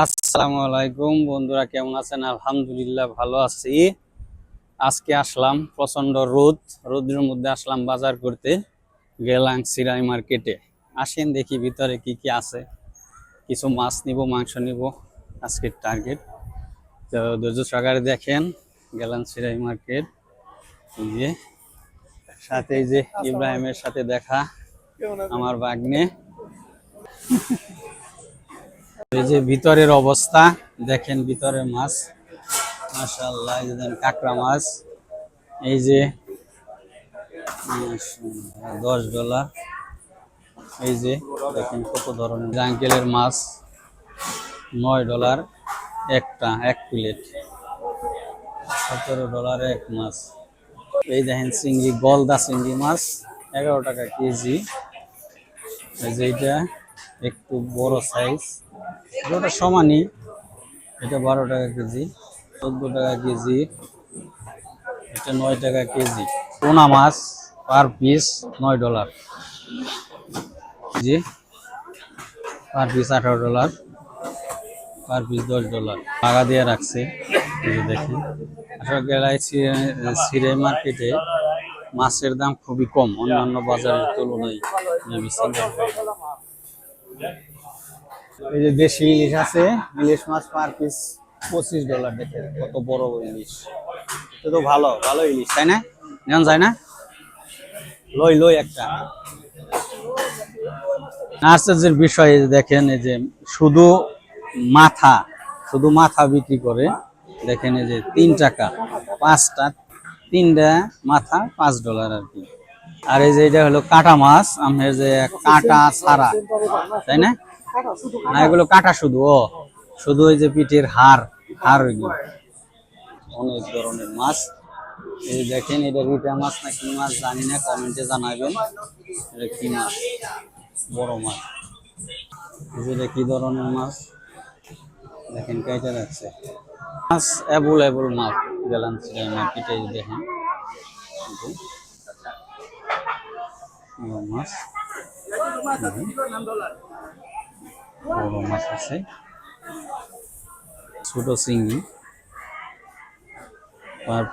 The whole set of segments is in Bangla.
আসসালামু আলাইকুম বন্ধুরা কেমন আছেন? আলহামদুলিল্লাহ ভালো আছি। আজকে আসলাম প্রচণ্ড রোদ। রোদের মধ্যে আসলাম বাজার করতে গেলাম সিরাই মার্কেটে। আসেন দেখি ভিতরে কি কি আছে। কিছু মাছ নিব মাংস নিব আজকের টার্গেট তো ধৈর্য সহকারে দেখেন গেলাম সিরাই মার্কেট। এই যে সাথে যে ইব্রাহিমের সাথে দেখা আমার বাগ্নে এই যে ভিতরের অবস্থা, দেখেন ভিতরের মাছ। যে কাঁকড়া মাছ। এই যে দশ ডলার। এই যে, দেখেন কত ধরনের জাঙ্কেলের মাছ। নয় ডলার একটা, এক প্লেট। সতেরো ডলার এক মাছ। এই দেখেন চিংড়ি, গলদা চিংড়ি মাছ, এগারো টাকা কেজি। এই যে এটা একটু বড় সাইজ দুটো সমানই। এটা বারো টাকা কেজি, চোদ্দ টাকা কেজি, এটা নয় টাকা কেজি। পোনা মাছ পার পিস নয় ডলার। জি, পার পিস আঠারো ডলার, পার পিস দশ ডলার। টাকা দিয়ে রাখছে দেখি। আসলে গেলায় সিরে মার্কেটে মাছের দাম খুবই কম, অন্যান্য বাজারের তুলনায়। এই যে দেশি ইলিশ আছে, ইলিশ মাছ পার পিস পঁচিশ ডলার দেখে, কত বড় ইলিশ। এটা তো ভালো ভালো ইলিশ, তাই না? নেন যায় না? লই লই একটা। আশ্চর্যের বিষয় দেখেন, এই যে শুধু মাথা শুধু মাথা বিক্রি করে, দেখেন এই যে তিন টাকা, পাঁচটা, তিনটা মাথা পাঁচ ডলার আর কি। আর এই যে এটা হলো কাটা মাছ, আমের যে কাটা ছাড়া, তাই না? না, এগুলো কাটা শুধু, ও, শুধু ওই যে পিঠের হাড় হাড় ওইগুলো অনেক ধরনের মাছ। এই দেখেন, এটা রিটা মাছ না কি মাছ জানি না, কমেন্টে জানাবেন। কি মাছ? বড় মাছ। এটা কি ধরনের মাছ? দেখেন কেটে রাখছে। মাছ অ্যাভেলেবল মাছ গেলাম সেটা মার্কেটে দেখেন। মাছ বড় মাছ আছে। ছোট চিংড়ি। পার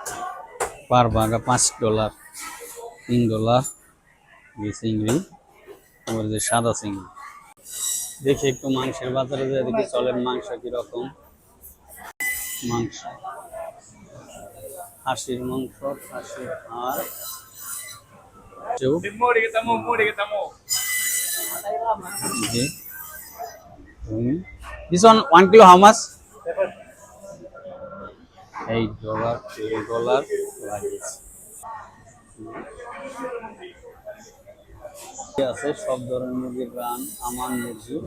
পার বাগা পাঁচ ডলার, তিন ডলার এই চিংড়ি। তারপরে যে সাদা চিংড়ি। দেখি একটু মাংসের বাজারে যায় দেখি চলেন, মাংস কীরকম? মাংস। হাসির মাংস হাসির হাড়। কেউ জি This one, one kilo, how much? Eight dollar, two dollar, like this. কি আছে সব ধরনের মুরগির রান আমার মুরগি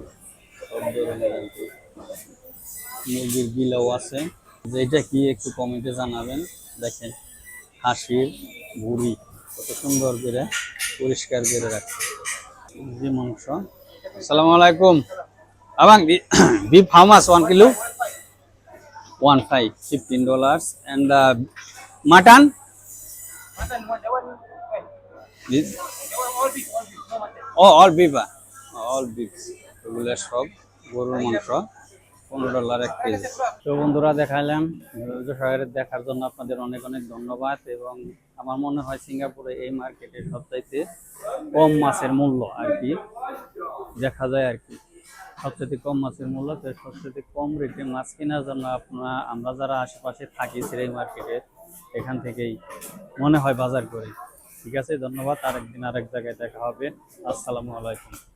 মুরগির গিলাও আছে যেটা কি একটু কমেন্টে জানাবেন দেখেন হাসির বুড়ি কত সুন্দর করে পরিষ্কার করে রাখছে। যে মাংস। আসসালাম আলাইকুম। এবং beef farmers one kilo one five fifteen dollars and mutton O all beef all beef regular সব গরুর মাংস। পনেরো ডলার এক কেজি তো বন্ধুরা দেখাইলাম ধৈর্য সহকারে দেখার জন্য আপনাদের অনেক অনেক ধন্যবাদ এবং আমার মনে হয় সিঙ্গাপুরে এই মার্কেটে সবচাইতে কম মাছের মূল্য আর কি, দেখা যায় আর কি। সবচেয়ে কম মাছের মূল্য, তো সবচেয়ে কম রেটে মাছ কেনার জন্য আপনারা, আমরা যারা আশেপাশে থাকি সেই মার্কেটে, এখান থেকেই মনে হয় বাজার করি। ঠিক আছে, ধন্যবাদ, আরেকদিন আরেক জায়গায় দেখা হবে। আসসালামু আলাইকুম।